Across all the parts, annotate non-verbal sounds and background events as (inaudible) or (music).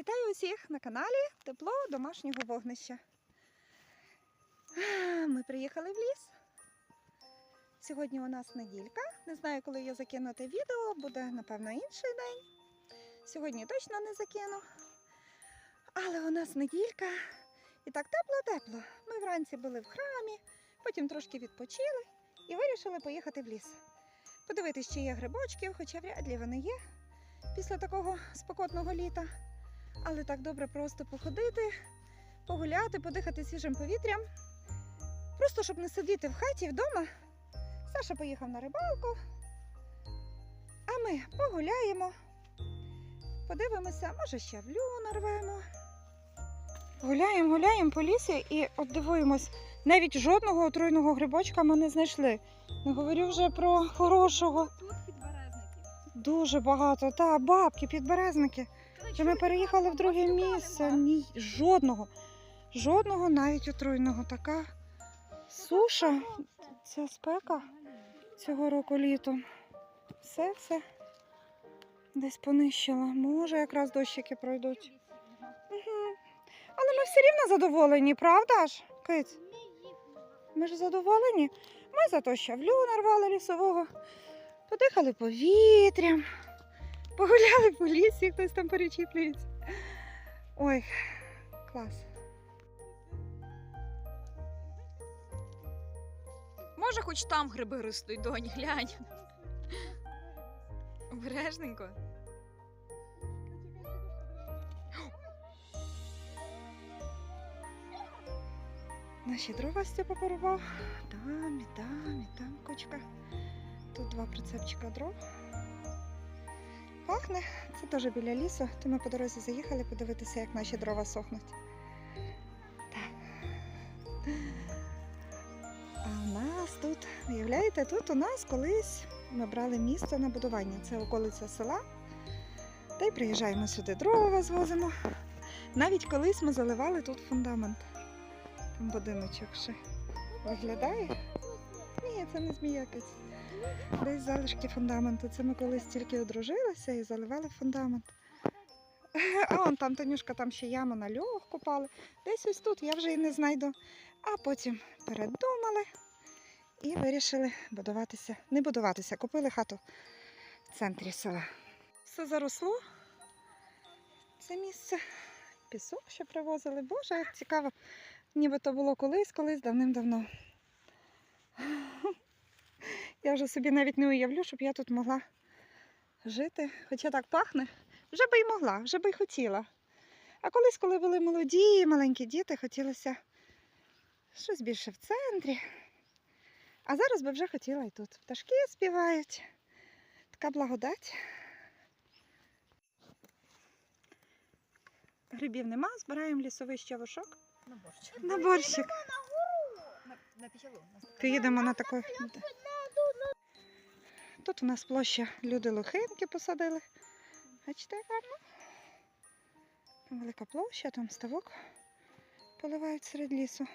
Вітаю усіх на каналі Тепло домашнього вогнища. Ми приїхали в ліс. Сьогодні у нас неділька. Не знаю, коли я закину те відео, буде, напевно, інший день. Сьогодні точно не закину. Але у нас неділька. І так тепло-тепло. Ми вранці були в храмі, потім трошки відпочили і вирішили поїхати в ліс. Подивитись, чи є грибочки, хоча вряд ли вони є після такого спекотного літа. Але так добре просто походити, погуляти, подихати свіжим повітрям. Просто щоб не сидіти в хаті вдома. Саша поїхав на рибалку. А ми погуляємо, подивимося, може ще щавлю нарвемо. Гуляємо, гуляємо по лісі і от дивуємось, навіть жодного отруйного грибочка ми не знайшли. Не говорю вже про хорошого. Тут підберезники. Дуже багато. Та бабки, підберезники. Вже ми переїхали в друге місце. Ні, жодного. Жодного навіть отруйного. Така суша. Ця спека цього року літом. Все, все десь понищила. Може, якраз дощики пройдуть. Угу. Але ми все рівно задоволені, правда ж, Киць? Ми ж задоволені. Ми зато щавлю нарвали лісового, подихали повітрям, погуляли по лісі, хтось там перечіплюється. Ой, клас. Може, хоч там гриби ростуть, донь, глянь. Обережненько. Наші дрова Степа порубав. Там, і там, і там кучка. Тут два прицепчика дров. Пахне. Це теж біля лісу, то ми по дорозі заїхали подивитися, як наші дрова сохнуть. Так. А у нас тут, уявляєте, тут у нас колись ми брали місце на будування. Це околиця села. Та й приїжджаємо сюди, дрова звозимо. Навіть колись ми заливали тут фундамент. Там будиночок ще виглядає. Ні, це не зміякець. Десь залишки фундаменту. Це ми колись тільки одружилися і заливали фундамент. А он там Танюшка, там ще яму на льох купали. Десь ось тут я вже і не знайду. А потім передумали і вирішили будуватися. Не будуватися, купили хату в центрі села. Все заросло. Це місце. Пісок ще привозили. Боже, як цікаво. Ніби то було колись, колись давним-давно. Я вже собі навіть не уявлю, щоб я тут могла жити. Хоча так пахне, вже би й могла, вже би й хотіла. А колись, коли були молоді, маленькі діти, хотілося щось більше в центрі. А зараз би вже хотіла і тут. Пташки співають. Така благодать. Грибів нема, збираємо лісовий щавушок. На борщ. На борщик. На, на. Таку. Тут у нас площа люди лохинки посадили. Бачите, гарно. Велика площа, там ставок поливають серед лісу.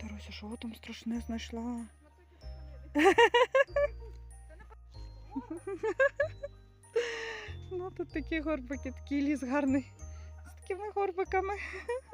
Таруся, що там страшне знайшла? (laughs) Ну, тут такі горбики, такий ліс гарний. З такими горбиками. (laughs)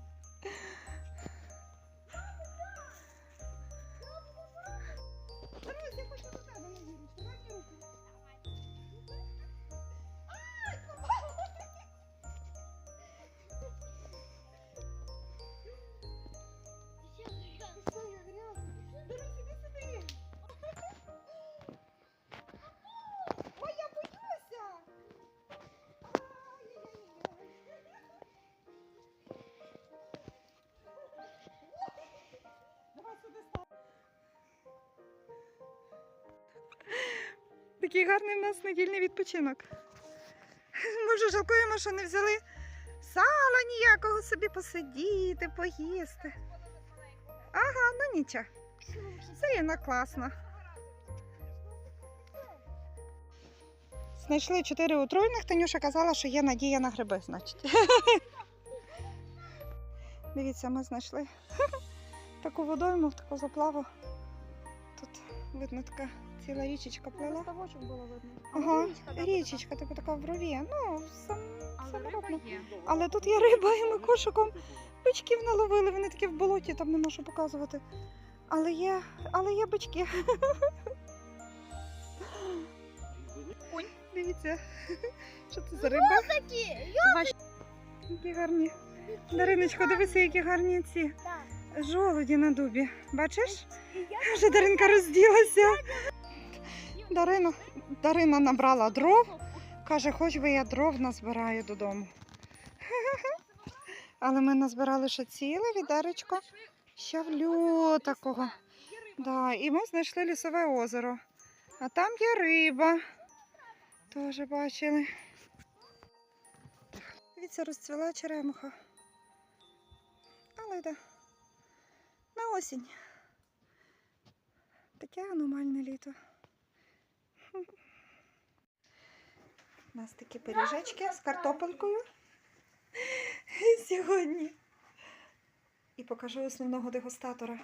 Такий гарний в нас недільний відпочинок. (laughs) Ми вже жалкуємо, що не взяли сала ніякого собі посидіти, поїсти. Ага, ну нічого. Все рівно класно. Знайшли чотири отруйних. Танюша казала, що є надія на гриби, значить. (laughs) Дивіться, ми знайшли (laughs) таку водойму, таку заплаву. Тут видно така ціла річечка плила. Ставочок було видно. Ага, річечка, типу така в брові. Ну, сам, Але риба є. Але тут є риба, і ми кошиком бичків наловили, вони такі в болоті, там нема що показувати. Але є, але є бички. Ой. Дивіться, що це за риба? Ваші. Які гарні. Дариночко, дивися, які гарні ці жолуді на дубі. Бачиш? Вже Даринка розділася. Дарина, Дарина набрала дров. Каже, хоч би я дров назбираю додому. (laughs) Але ми назбирали ще ціле відеречко щавлю такого. Да, і ми знайшли лісове озеро. А там є риба. Теж бачили. Дивіться, розцвіла черемуха. Але йде на осінь. Таке аномальне літо. У нас такі пиріжечки з картопелькою сьогодні. І покажу основного дегустатора.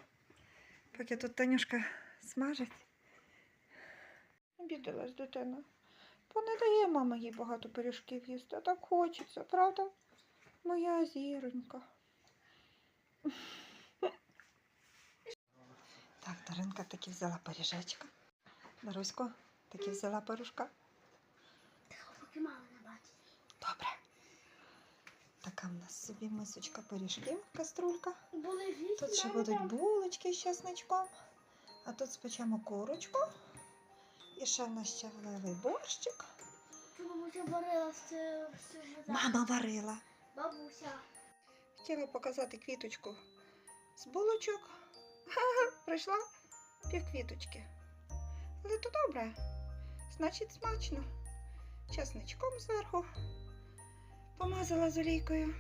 Поки тут Танюшка смажить. Обідалась дитина. Бо не дає мама їй багато пиріжків їсти, а так хочеться, правда? Моя зіронька. Так, Даринка таки взяла пиріжечка. Дарусько, таки взяла пиріжка. Поки мама не бачить. Добре. Така в нас собі мисочка пиріжків, каструлька. Тут ще будуть булочки з чесничком. А тут спечемо курочку. І ще в нас борщик. Бабуся варила все, все. Мама варила. Бабуся. Хотіла показати квіточку з булочок. Прийшла півквіточки. Але то добре. Значить, смачно. Чесничком зверху. Помазала з олійкою.